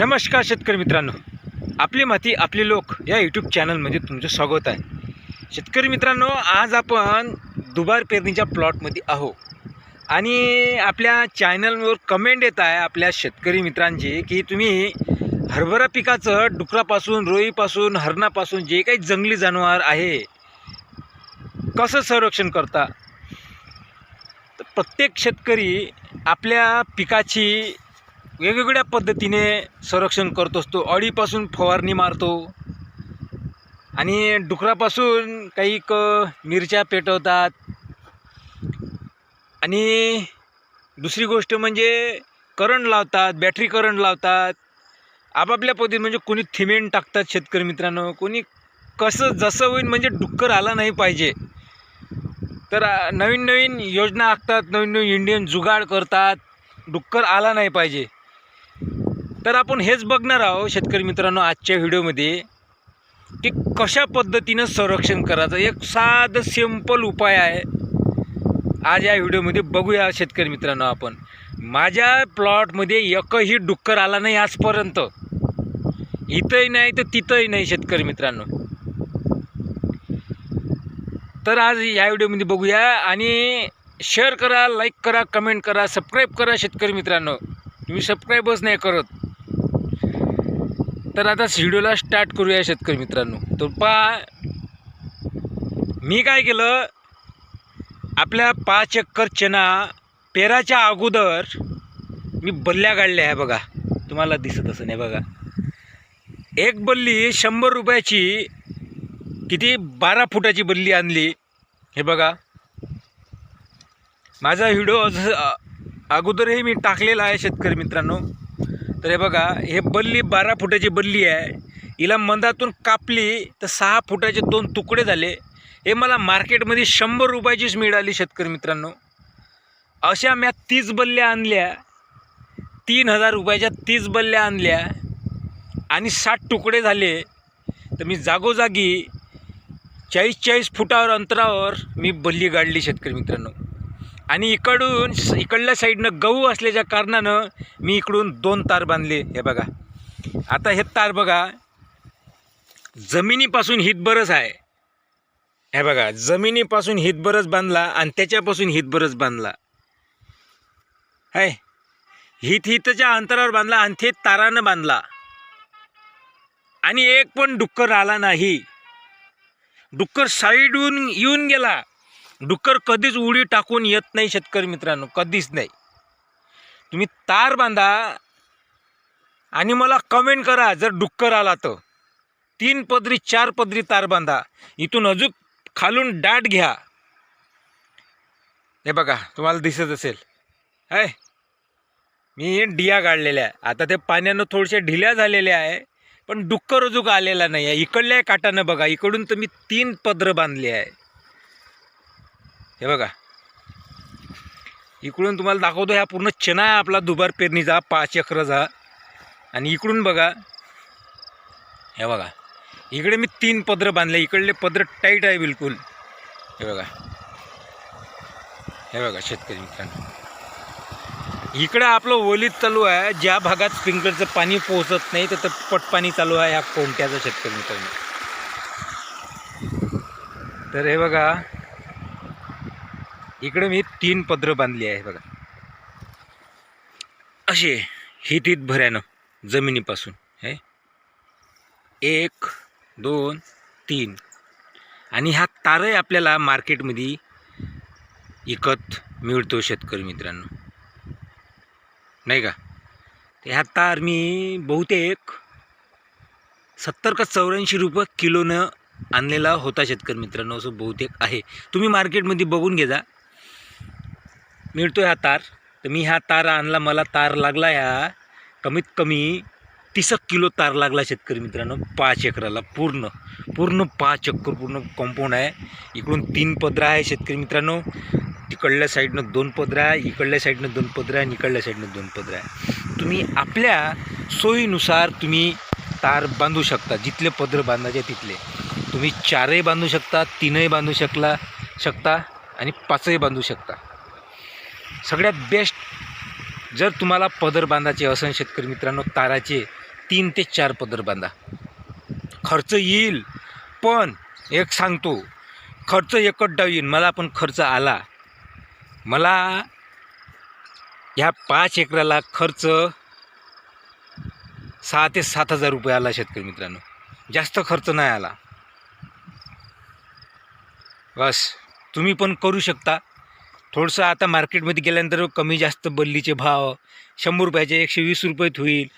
नमस्कार शेतकरी मित्रांनो. आपली माती आपले लोक या यूट्यूब चॅनलमध्ये तुमचं स्वागत आहे. शेतकरी मित्रांनो आज आपण दुबार पेरणीच्या प्लॉटमध्ये आहो आणि आपल्या चॅनलवर कमेंट येत आहे आपल्या शेतकरी मित्रांची की तुम्ही हरभरा पिकाचं डुकरापासून रोईपासून हरणापासून जे काही जंगली जनावर आहे कसं संरक्षण करता? प्रत्येक शेतकरी आपल्या पिकाची वेगवेगळ्या पद्धतीने संरक्षण करत असतो. अळीपासून फवारणी मारतो. आणि डुकरापासून काही क मिरच्या पेटवतात. आणि दुसरी गोष्ट म्हणजे करंट लावतात बॅटरी करंट लावतात. आपापल्या पद्धती म्हणजे कोणी थिमेंट टाकतात शेतकरी मित्रांनो. कोणी कसं जसं होईल म्हणजे डुक्कर आला नाही पाहिजे. तर नवीन नवीन योजना आखतात नवीन नवीन इंडियन जुगाड करतात. डुक्कर आला नाही पाहिजे. तर आपण हेच बघणार आहोत शेतकरी मित्रांनो आजच्या व्हिडिओमध्ये की कशा पद्धतीनं संरक्षण करायचं. एक साधं सिंपल उपाय आहे. आज या व्हिडिओमध्ये बघूया शेतकरी मित्रांनो आपण. माझ्या प्लॉटमध्ये एकही डुक्कर आला नाही आजपर्यंत. इथंही नाही तर तिथंही नाही शेतकरी मित्रांनो. तर आज या व्हिडिओमध्ये बघूया आणि शेअर करा लाईक करा कमेंट करा सबस्क्राईब करा शेतकरी मित्रांनो. तुम्ही सबस्क्राईबच नाही करत. तर आता व्हिडिओला स्टार्ट करूया शेतकरी मित्रांनो. तर पा मी काय केलं आपल्या पाच एकर चना पेराच्या अगोदर मी बल्ल्या काढल्या आहे बघा. तुम्हाला दिसत असं नाही बघा. एक बल्ली शंभर रुपयाची किती? बारा फुटाची बल्ली आणली. हे बघा. माझा व्हिडिओ अज- अगोदरही मी टाकलेला आहे शेतकरी मित्रांनो. तर हे बघा हे बल्ली बारा फुटाची बल्ली आहे. हिला मंदातून कापली तर सहा फुटाचे दोन तुकडे झाले. हे मला मार्केटमध्ये शंभर रुपयाचीच मिळाली शेतकरी मित्रांनो. अशा म्या तीस बल्ल्या आणल्या. तीन हजार रुपयाच्या तीस बल्ल्या आणल्या. आणि साठ तुकडे झाले. तर मी जागोजागी चाळीस चाळीस फुटावर अंतरावर मी बल्ली गाडली शेतकरी मित्रांनो. आणि इकडून इकडल्या साईडनं गहू असल्याच्या कारणानं मी इकडून दोन तार बांधले. हे बघा. आता हे तार बघा. जमिनीपासून हितभरच आहे. हे बघा. जमिनीपासून हितभरच बांधला आणि त्याच्यापासून हितभरच बांधला. है? हित हितच्या अंतरावर बांधला आणि ते तारानं बांधला. आणि एक पण डुक्कर आला नाही. डुक्कर साईडहून येऊन गेला. डुक्कर कधीच उडी टाकून येत नाही शेतकरी मित्रांनो कधीच नाही. तुम्ही तार बांधा आणि मला कमेंट करा जर डुक्कर आला तर. तीन पदरी चार पदरी तार बांधा. इथून अजून खालून डाट घ्या. हे बघा तुम्हाला दिसत असेल. आहे मी डिया काढलेल्या आहे. आता ते पाण्यानं थोडशा ढिल्या झालेल्या आहे पण डुक्कर अजून आलेला नाही आहे. इकडल्या काटानं बघा इकडून तर मी तीन पदरं बांधली आहे. हे बघा. इकडून तुम्हाला दाखवतो ह्या पूर्ण चना आहे आपला दुबार पेरणीचा पाच एकराचा. आणि इकडून बघा. हे बघा. इकडे मी तीन पदरं बांधले. इकडले पदर टाईट आहे बिलकुल. हे बघा. हे बघा शेतकरी मित्रांनो. इकडं आपलं ओलीत चालू आहे. ज्या भागात स्प्रिंकलरचं पाणी पोहोचत नाही तर पटपाणी चालू आहे ह्या कोणत्याचं शेतकरी मित्रांनो. तर हे बघा. इकडे मी तीन पदरं बांधली आहे बघा. असे ही तीत भऱ्यानं जमिनीपासून हे. एक दोन तीन. आणि हा तारही आपल्याला मार्केटमध्ये इकत मिळतो शेतकरी मित्रांनो. नाही का? ह्या तार मी बहुतेक सत्तर का चौऱ्याऐंशी रुपये किलोनं आणलेला होता शेतकरी मित्रांनो असं बहुतेक आहे. तुम्ही मार्केटमध्ये बघून घे जा. मिळतो ह्या तार. तर मी ह्या तार आणला मला तार लागला ह्या कमीत कमी तीस किलो तार लागला शेतकरी मित्रांनो पाच एकराला. पूर्ण पूर्ण पाच एकर पूर्ण कॉम्पाऊंड आहे. इकडून तीन पदरा आहे शेतकरी मित्रांनो. तिकडल्या साईडनं दोन पदरा आहे इकडल्या साईडनं दोन पदरा आहे इकडल्या साईडनं दोन पदरा आहे. तुम्ही आपल्या सोयीनुसार तुम्ही तार बांधू शकता. जिथले पदर बांधायचे तिथले. तुम्ही चारही बांधू शकता तीनही बांधू शकला शकता आणि पाचही बांधू शकता. सगळ्यात बेस्ट जर तुम्हाला पदर बांधायचे असेल शेतकरी मित्रांनो ताराचे तीन ते चार पदर बांधा. खर्च येईल पण एक सांगतो खर्च एकच डाव येईल मला पण खर्च आला. मला ह्या पाच एकराला खर्च सहा ते सात हजार रुपये आला शेतकरी मित्रांनो. जास्त खर्च नाही आला. बस तुम्ही पण करू शकता. थोडंसं आता मार्केटमध्ये गेल्यानंतर कमी जास्त बल्लीचे भाव शंभर रुपयाचे एकशे वीस रुपयेत होईल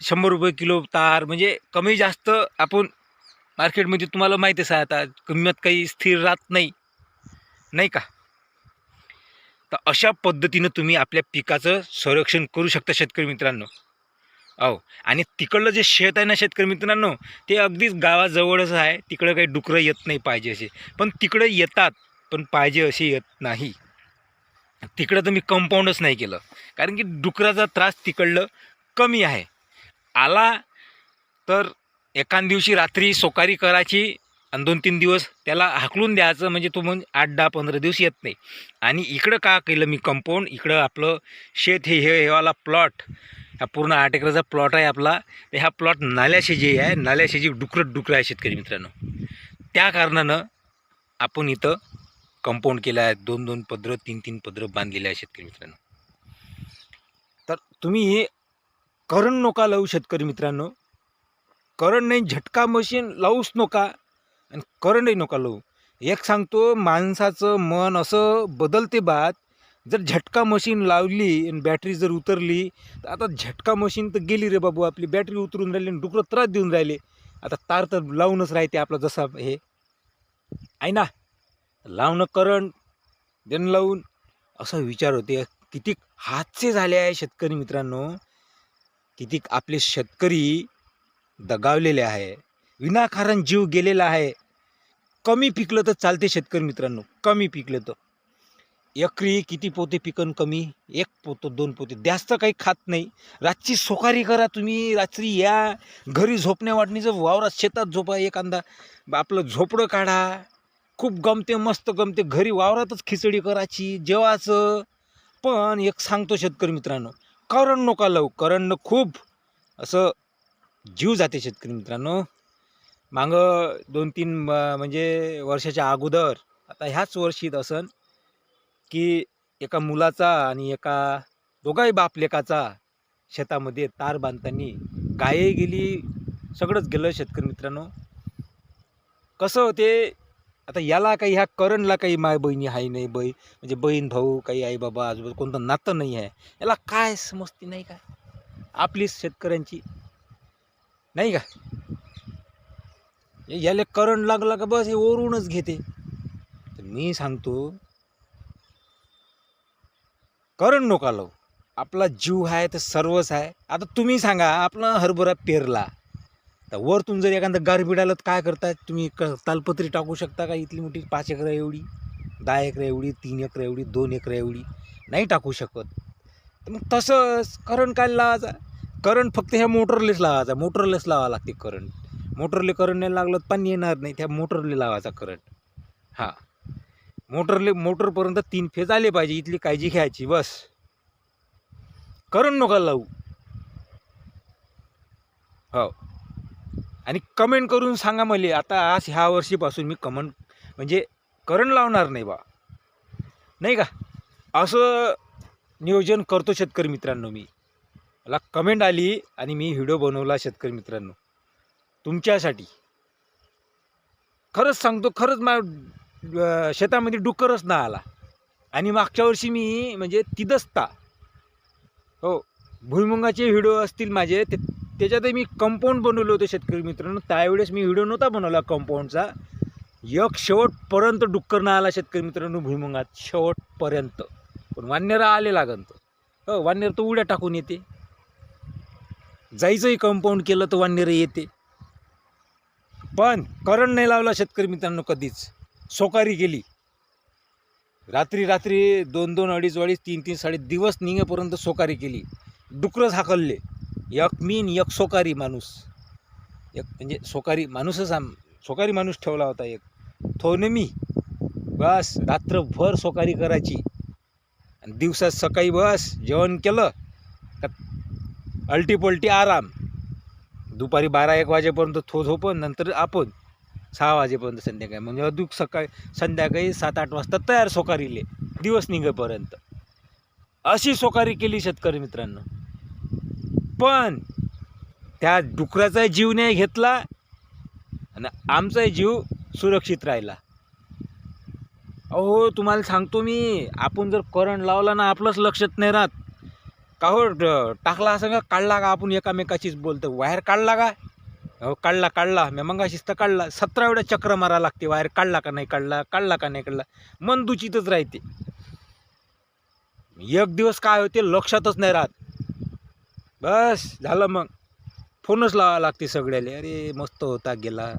शंभर रुपये किलो तार म्हणजे कमी जास्त आपण मार्केटमध्ये तुम्हाला माहीतच आहे आता किंमत काही स्थिर राहत नाही नाही का? तर अशा पद्धतीनं तुम्ही आपल्या पिकाचं संरक्षण करू शकता शेतकरी मित्रांनो. अहो आणि तिकडलं जे शेत आहे ना शेतकरी मित्रांनो ते अगदीच गावाजवळच आहे तिकडं काही डुकरं येत नाही पाहिजे असे. पण तिकडं येतात पण पाहिजे असे येत नाही. तिकडं तर मी कंपाऊंडच नाही केलं. कारण की डुकराचा त्रास तिकडलं कमी आहे. आला तर एखाद दिवशी रात्री सोकारी करायची आणि दोन तीन दिवस त्याला हाकलून द्यायचं म्हणजे तो मग आठ दहा पंधरा दिवस येत नाही. आणि इकडं का केलं मी कंपाऊंड इकडं आपलं शेत हे हे हेवाला प्लॉट हा पूर्ण आठ एकराचा प्लॉट आहे आपला. तर ह्या प्लॉट नाल्याशेजी आहे नाल्याशेजी डुकरं डुकरं आहे शेतकरी मित्रांनो. त्या कारणानं आपण इथं कंपाऊंड केलं आहे. दोन दोन पदरं तीन तीन पदरं बांधलेले आहे शेतकरी मित्रांनो. तर तुम्ही हे करण नका लावू शेतकरी मित्रांनो. करण नाही झटका मशीन लावूच नका आणि करंटही नका लावू. एक सांगतो माणसाचं मन असं बदलते बात. जर झटका मशीन लावली आणि बॅटरी जर उतरली तर आता झटका मशीन तर गेली रे बाबू. आपली बॅटरी उतरून राहिली आणि डुकरं त्रास देऊन राहिले. आता तार तर लावूनच राहते आपलं जसा हे. आहे ना? लावणं करंट देणं लावून असा विचार होते. किती हातचे झाले आहे शेतकरी मित्रांनो. किती आपले शेतकरी दगावलेले आहे. विनाकारण जीव गेलेला आहे. कमी पिकलं तर चालते शेतकरी मित्रांनो. कमी पिकलं तर. एकरी किती पोते पिकन कमी? एक पोतं दोन पोते. जास्त काही खात नाही. रातची सोकारी करा तुम्ही. रात्री या. घरी झोपण्या वाटणीचं वावरात शेतात झोपा. एखादा आपलं झोपडं काढा. खूप गमते मस्त गमते. घरी वावरातच खिचडी करायची जेवायचं. पण एक सांगतो शेतकरी मित्रांनो करण नका लावू. करणनं खूप असं जीव जाते शेतकरी मित्रांनो. मागं दोन तीन म्हणजे वर्षाच्या अगोदर आता ह्याच वर्षीत असन की एका मुलाचा आणि एका दोघाही बाप लेकाचा शेतामध्ये तार बांधताना गाये गेली. सगळंच गेलं शेतकरी मित्रांनो. कसं ते आता याला काही ह्या करणला काही माय बहिणी आहे नाही बै म्हणजे बहीण भाऊ काही आई बाबा आजोबा कोणतं नातं नाही आहे. याला काय समजते नाही का? आपलीच शेतकऱ्यांची. नाही का? हे याला करंट लागला का बस हे ओरूनच घेते. तर मी सांगतो करंट नका लावू हो. आपला जीव आहे तर सर्वच आहे. आता तुम्ही सांगा आपला हरभरा पेरला. तर वरतून जर एखादं गारपीट आलं तर काय करतात तुम्ही क तालपत्री टाकू शकता का? इथली मोठी पाच एकर एवढी दहा एकर एवढी तीन एकर एवढी दोन एकर एवढी नाही टाकू शकत. तर मग तसंच करंट काय लावायचा? करंट फक्त ह्या मोटरलेच लावायचा. मोटरलेच लावा लागते करंट मोटरले करंट नाही लागलं तर पाणी येणार नाही. त्या मोटरले लावायचा करंट हां. मोटरले मोटरपर्यंत तीन फेज आले पाहिजे. इथली काळजी घ्यायची. बस. करंट नका लावू. हो. आणि कमेंट करून सांगा मला आता आज ह्या वर्षीपासून मी कमेंट म्हणजे करंट लावणार नाही बा. नाही का? असं नियोजन करतो शेतकरी मित्रांनो मी. मला कमेंट आली आणि मी व्हिडिओ बनवला शेतकरी मित्रांनो. तुमच्यासाठी. खरंच सांगतो खरंच मा शेतामध्ये डुक्करच ना आला. आणि मागच्या वर्षी मी म्हणजे तिदस्ता हो भुईमुगाचे व्हिडिओ असतील माझे ते त्याच्यातही मी कंपाऊंड बनवलं होतं शेतकरी मित्रांनो. त्यावेळेस मी व्हिडिओ नव्हता बनवला कंपाऊंडचा एक शेवटपर्यंत डुक्कर ना आला शेतकरी मित्रांनो भुईमुगात. शेवटपर्यंत. पण वान्यरा आले लागन तर हो वानेर तर उड्या टाकून येते. जायचंही कंपाऊंड केलं तर वान्यरं येते. पण करंट नाही लावला शेतकरी मित्रांनो कधीच. सोकारी गेली. रात्री रात्री दोन दोन अडीच अडीच तीन तीन साडे दिवस निघेपर्यंत सोकारी केली डुकरंच हाकलले एक मीन एक सोकारी माणूस. एक म्हणजे सोकारी माणूसच आम सोकारी माणूस ठेवला होता एक. थोनमी मी बस रात्रभर सोकारी करायची. आणि दिवसात सकाळी बस जेवण केलं का अल्टी पलटी आराम. दुपारी बारा एक वाजेपर्यंत थो झोपन नंतर आपण सहा वाजेपर्यंत संध्याकाळी. म्हणजे अधिक सकाळी संध्याकाळी सात आठ वाजता तयार सोकारीले. दिवस निघेपर्यंत. अशी सोकारी केली शेतकरी मित्रांनो. पण त्या डुकराचा जीव नाही घेतला आणि आमचाही जीव सुरक्षित राहिला. अहो तुम्हाला सांगतो मी आपण जर करंट लावला ना आपलंच लक्षात नाही राहत. का हो टाकला असं का काढला का आपण एकामेकाशीच बोलतो? वायर काढला का? हो काढला काढला. मी मंगाशीच तर काढला. सतरा वेळा चक्र मारा लागते वायर काढला का नाही काढला काढला का नाही काढला. मन दुचितच राहते. एक दिवस काय होते लक्षातच नाही राहत. बस झालं मग. फोनच लावा लागते सगळ्याले. अरे मस्त होता गेला.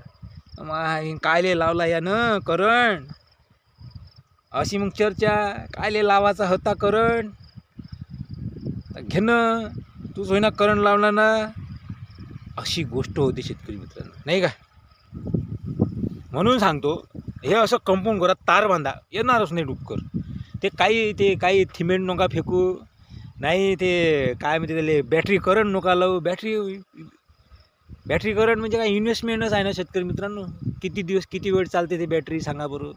माय, कायले लावला यानं? करण. अशी मग चर्चा. कायले लावायचा होता करण? घेणं तूच होईना करण लावला ना. अशी गोष्ट होती शेतकरी मित्रांनो. नाही का? म्हणून सांगतो हे असं कंपाऊंड घरात तार बांधा. येणारच नाही डुक्कर ते काही ते काही थिमेंट नका फेकू. नाही ते काय म्हणते त्याला बॅटरी करंट नका लावू. बॅटरी बॅटरी करंट म्हणजे काय इन्व्हेस्टमेंटच आहे ना शेतकरी मित्रांनो. किती दिवस किती वेळ चालते ते बॅटरी सांगा बरं.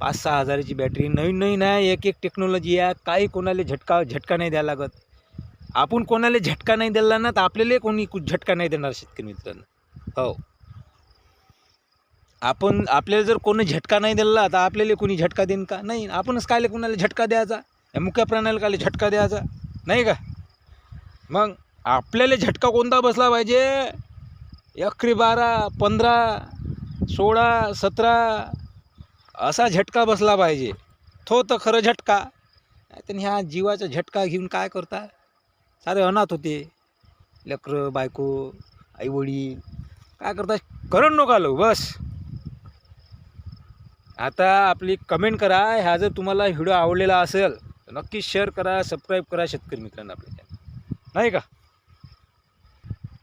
पाच सहा हजाराची बॅटरी नवीन नवीन आहे एक एक टेक्नॉलॉजी आहे. काही कोणाला झटका झटका नाही द्यायला लागत. आपण कोणाला झटका नाही दिला ना तर आपल्याला कोणी कु- झटका नाही देणार शेतकरी मित्रांनो. हो. आपण आपल्याला जर कोणी झटका नाही दिला तर आपल्याला कोणी झटका देईन का? नाही. आपणच कायले कोणाला झटका द्यायचा? मुख्या प्राण्याला कायले झटका द्यायचा. नाही का? मग आपल्याला झटका कोणता बसला पाहिजे? अकरी बारा पंधरा सोळा सतरा असा झटका बसला पाहिजे. तो तर खरं झटका. तर ह्या जीवाचा झटका घेऊन काय करता? सारे अनाथ होते. लेकरं बायको आईवडील. काय करता? करण नका लो बस. आता आपली कमेंट करा. ह्या जर तुम्हाला व्हिडिओ आवडलेला असेल नक्की शेअर करा सबस्क्राईब करा शेतकरी मित्रांना आपल्या चॅनल नाही का?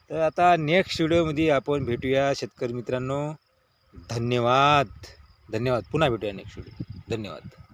तर आता नेक्स्ट व्हिडिओमध्ये आपण भेटूया शेतकरी मित्रांनो. धन्यवाद. धन्यवाद. पुन्हा भेटूया नेक्स्ट व्हिडिओ धन्यवाद.